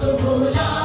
Dr. Boyan.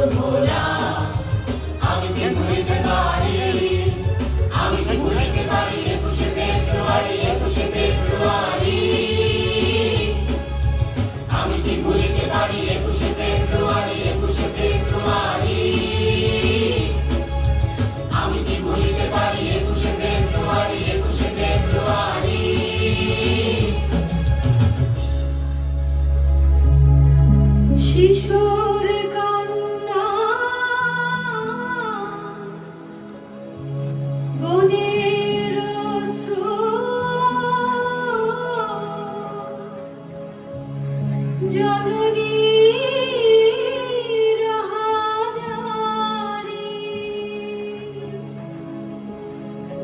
the moon.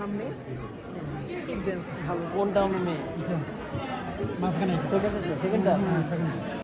সামনে। কোনটা মেয়ে মাঝখানে। সেকেন্ডটা? সেকেন্ডটা হ্যাঁ সেকেন্ড